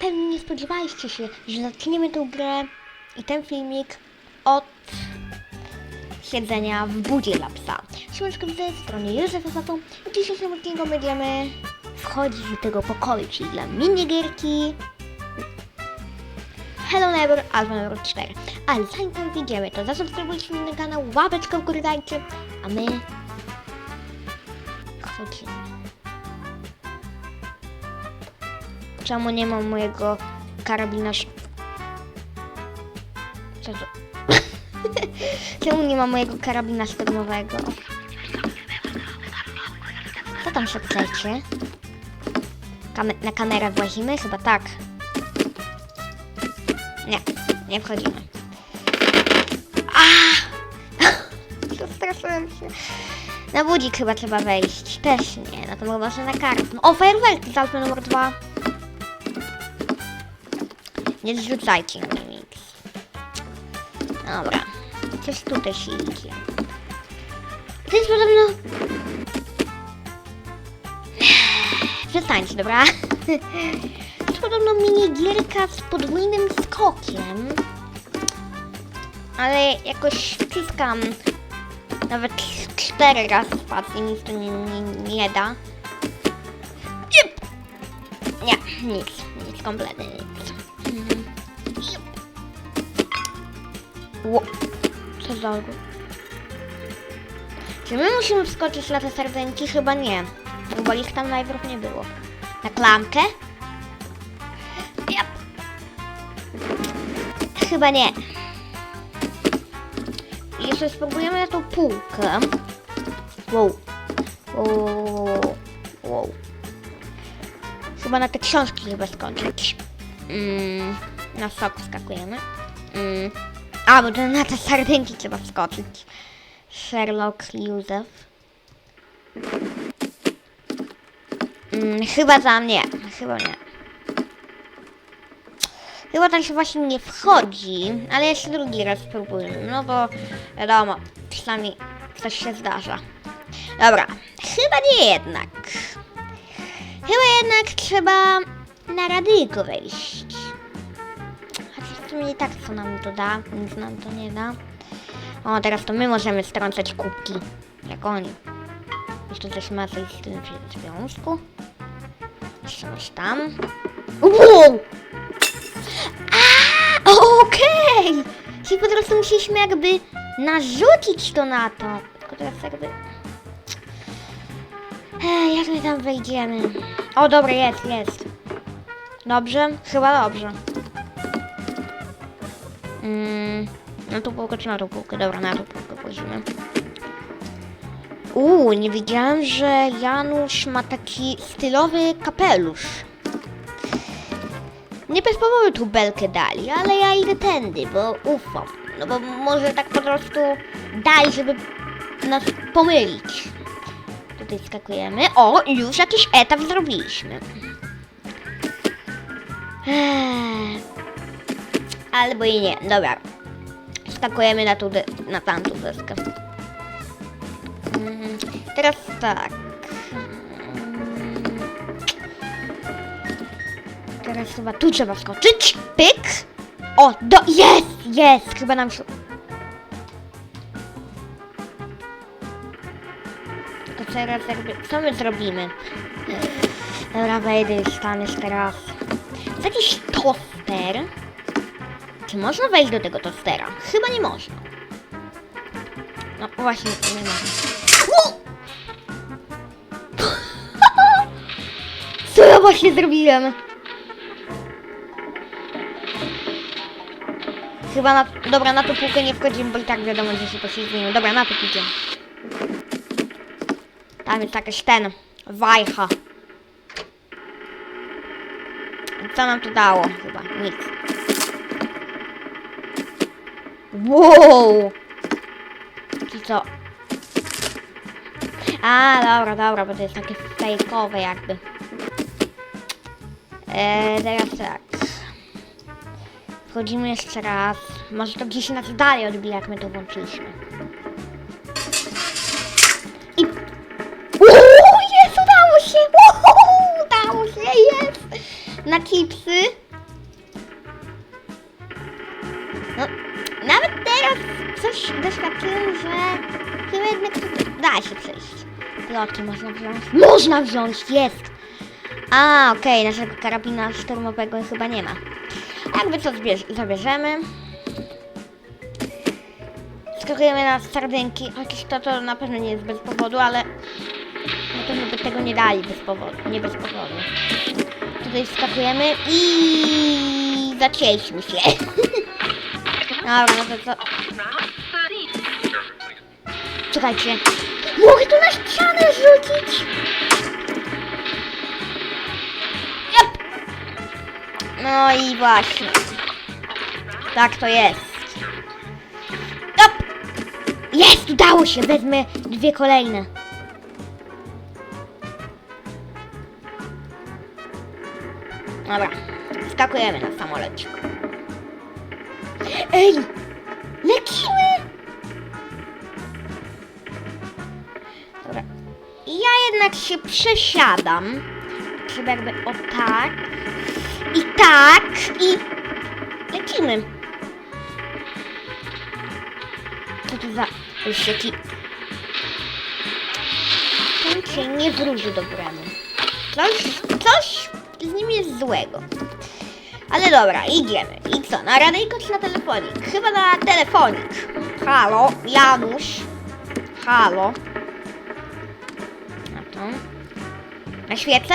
pewnie nie spodziewaliście się, że zaczniemy tę grę i ten filmik od siedzenia w budzie dla psa. Siemanko z tej strony Józef Zapo i w dzisiejszym odcinku będziemy wchodzić do tego pokoju, czyli dla minigierki Hello Neighbor albo numer 4. Ale zanim tam wyjdziemy, to zasubskrybujcie mój kanał, łapeczkę w górę dajcie, a my wchodzimy. Czemu nie mam mojego karabina? Co to? Czemu nie ma mojego karabina szturmowego? Co tam szepczecie? Kame- na kamerę włazimy? Chyba tak. Nie, nie wchodzimy. Się. Na budzik chyba trzeba wejść. Też nie, no to może na kartę. O, fajerwerki z numer 2. Nie zrzucajcie nic. Dobra. Coś tutaj się idzie. To jest podobno... Przestańcie, dobra? To jest podobno minigierka z podwójnym skokiem. Ale jakoś wciskam nawet cztery razy spację, nic to nie, nie, nie da. Nie, nic, nic, kompletnie nic. Ło. Co za algo? Czy my musimy wskoczyć na te sardynki? Chyba nie, bo ich tam najpierw nie było. Na klamkę? Jep. Chyba nie. Jeszcze spróbujemy na tą półkę. Wow. Wow. wow. Chyba na te książki chyba skończyć. Mm, na sok skakujemy. Mm. A, bo to na te sardynki trzeba wskoczyć. Sherlock Józef. Mm, chyba tam nie. Chyba nie. Chyba tam się właśnie nie wchodzi, ale jeszcze drugi raz spróbujmy, no bo wiadomo, czasami coś się zdarza. Dobra, chyba nie jednak. Chyba jednak trzeba na radyjko wejść. Sumie i tak co nam to da, nic nam to nie da. O, teraz to my możemy strącać kubki, jak oni. Jeszcze coś ma coś z tym w związku. Coś tam. Wow! Okej! Czyli po prostu musieliśmy jakby narzucić to na to. Tylko teraz jakby... Ej, jak my tam wejdziemy? O, dobra, jest, jest. Dobrze? Chyba dobrze. Mm, na tą półkę czy na tą półkę? Dobra, na tą półkę wchodzimy. Uuu, nie wiedziałem, że Janusz ma taki stylowy kapelusz. Nie bez powodu tu belkę dali, ale ja idę tędy, bo ufam. No bo może tak po prostu dali, żeby nas pomylić. Tutaj skakujemy. O, już jakiś etap zrobiliśmy. Eee. Albo i nie. Dobra. Skakujemy na, tu na tamtą deskę. Mm, Teraz tak. Mm. Teraz chyba tu trzeba skoczyć. Pyk. O, do, jest, jest. Chyba nam się... To teraz jakby, co my zrobimy? Dobra, wejdę już tam jeszcze. Jest jakiś toster. Czy można wejść do tego tostera? Chyba nie można. No właśnie, nie ma. Co ja właśnie zrobiłem? Chyba na... Dobra, na tą półkę nie wchodzimy, bo i tak wiadomo, że się poślizgniemy. Dobra, na to idziemy. Tam jest jakaś ten... Wajcha. Co nam to dało? Chyba nic. Wow! I co? A, dobra, dobra, bo to jest takie fejkowe jakby. Eee, teraz tak. Wchodzimy jeszcze raz. Może to gdzieś nas dalej odbija, jak my to włączyliśmy. I... Uuu, jest, udało się! Uuu, udało się, jest! Na chipsy doświadczyłem, że chyba jednak tu da się przejść. Loty można wziąć. Można wziąć, jest! A, okej, naszego karabina szturmowego chyba nie ma. Jakby co zabierzemy. Skakujemy na sardynki, chociaż to, to na pewno nie jest bez powodu, ale na pewno by tego nie dali bez powodu, nie bez powodu. Tutaj wskakujemy i zacięliśmy się. Dobra, no to co? Czekajcie. Mogę tu na ścianę rzucić? Jep. No i właśnie. Tak to jest. Jep. Jest, udało się. Wezmę dwie kolejne. Dobra, skakujemy na samolocik. Ej, lecimy! Jednak się przesiadam. Trzeba jakby o tak i tak i lecimy. Co to za wysieki? Ten się nie wróży dobremu. Coś, coś z nim jest złego. Ale dobra, idziemy. I co, na radyjko czy na telefonik? Chyba na telefonik. Halo, Janusz. Halo. Na to. Na świecę?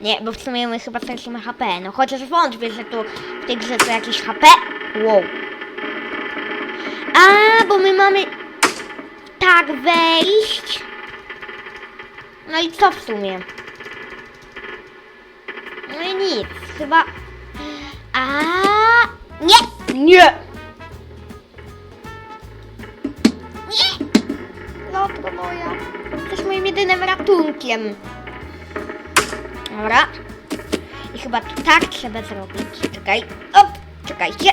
Nie, bo w sumie my chyba stracimy HP. No chociaż wątpię, że tu w tej grze to jakieś HP. Wow. A, bo my mamy tak wejść. No i co w sumie? No i nic, chyba... A! Nie! Nie! Jedynym ratunkiem. Dobra. I chyba tu tak trzeba zrobić. Czekaj. Op! Czekajcie.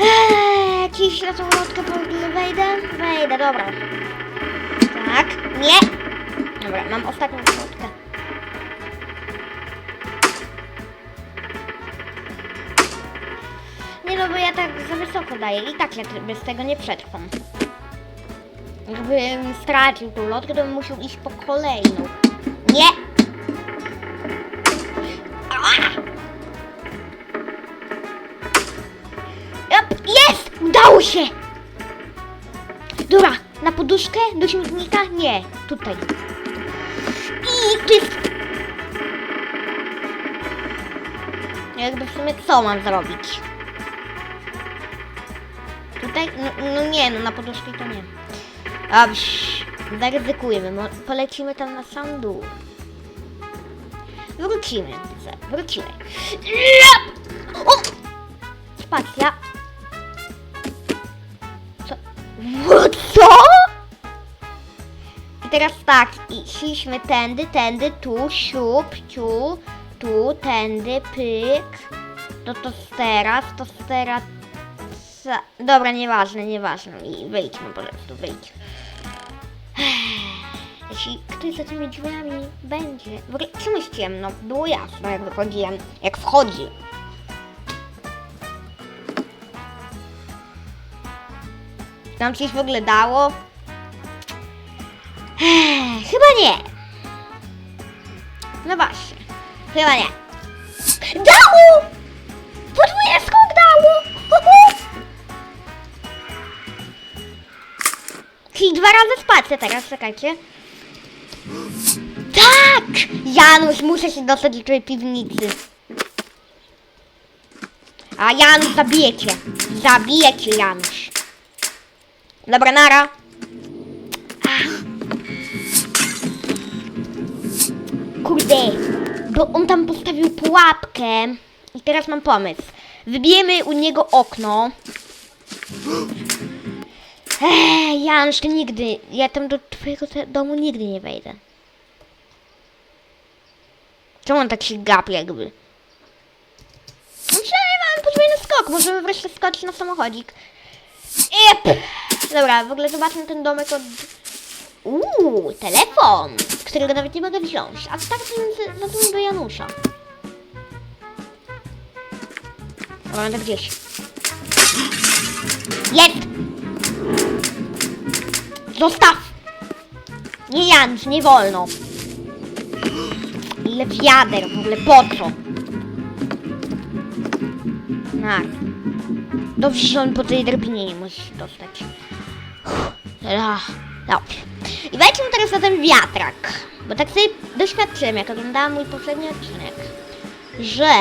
Eee, Ciś na tą po wejdę? Wejdę, dobra. Tak. Nie! Dobra, mam ostatnią lotkę. Nie no, bo ja tak za wysoko daję i tak ja bez tego nie przetrwam. Jakbym stracił tą lotkę, to bym musiał iść po kolejną. Nie! Jop, jest! Udało się! Dobra, na poduszkę do śmietnika? Nie, tutaj. I to jest... Jakby w sumie co mam zrobić? Tutaj? No, no nie, no na poduszki to nie. Dobrze, zaryzykujemy, polecimy tam na sam dół. Wrócimy, wrócimy. Ja! O! Spacja. Co? Co? I teraz tak, i szliśmy tędy, tędy, tu, siup, ciu, tu, tędy, pyk. To to teraz, to teraz. Ca- Dobra, nieważne, nieważne. I wyjdźmy po prostu, wyjdź. Jeśli ktoś za tymi drzwiami będzie. W ogóle czemu jest ciemno? Było jasno, jak wychodziłem, jak wchodzi. Tam coś w ogóle dało? Chyba nie. No właśnie. Chyba nie. Dało! Podwójny skok dało! Czyli dwa razy spację teraz, czekajcie. Tak! Janusz, muszę się dostać do tej piwnicy. A Janusz, zabijecie. Zabijecie Janusz. Dobra, nara. Kurde, bo on tam postawił pułapkę. I teraz mam pomysł. Wybijemy u niego okno. Eee, Janusz, ty nigdy, ja tam do twojego domu nigdy nie wejdę. Czemu on tak się gapi jakby? Przynajmniej mamy podwójny skok, możemy wreszcie skoczyć na samochodzik. Jep! Dobra, w ogóle zobaczmy ten domek od... Uuu, telefon, którego nawet nie mogę wziąć. A tak zadzwonię do Janusza. Dobra, to gdzieś. Jest! Zostaw! Nie Janusz, nie wolno. Ile wiader, w ogóle po co? Tak. Dobrze, że on po tej drabinie nie musi się dostać. Uff, Dobrze. I wejdźmy teraz na ten wiatrak. Bo tak sobie doświadczyłem, jak oglądałam mój poprzedni odcinek, że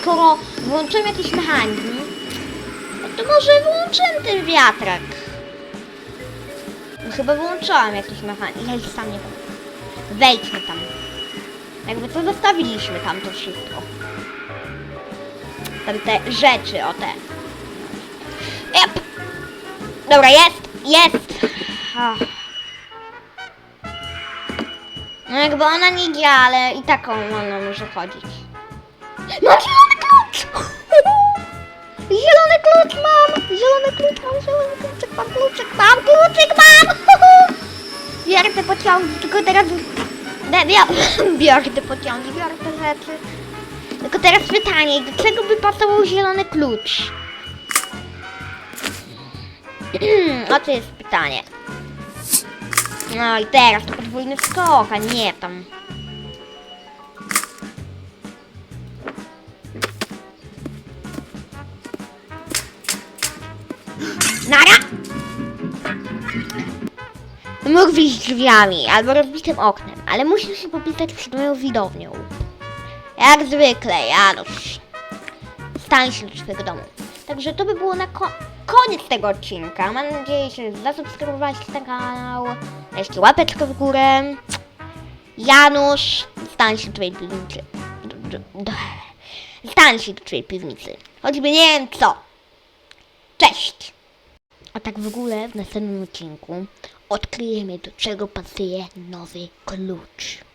skoro włączyłem jakiś mechanizm, to może włączyłem ten wiatrak. No chyba wyłączałam jakiś mechanizm. Ja sam nie wiem. Wejdźmy tam. Jakby to zostawiliśmy tam to wszystko. Tam te rzeczy, o te. Yep. Dobra, jest, jest. No jakby ona nie gra, ale i tak on- ona może chodzić. Mam zielony klucz! Zielony klucz mam, zielony Pociągi, tylko teraz... Ja, biorę te pociągi, biorę te rzeczy. Tylko teraz pytanie, do czego by pasował zielony klucz? o to jest pytanie. No i teraz to podwójny skok, a nie tam. Wyjść drzwiami albo rozbitym oknem, ale musiał się popisać przed moją widownią. Jak zwykle, Janusz. Stań się do swojego domu. Także to by było na ko- koniec tego odcinka. Mam nadzieję, że zasubskrybowaliście ten kanał. Dajcie łapeczkę w górę. Janusz, stań się do twojej piwnicy. D- d- d- Stań się do twojej piwnicy. Choćby nie wiem co. Cześć! A tak w ogóle w następnym odcinku odkryjemy do czego pasuje nowy klucz.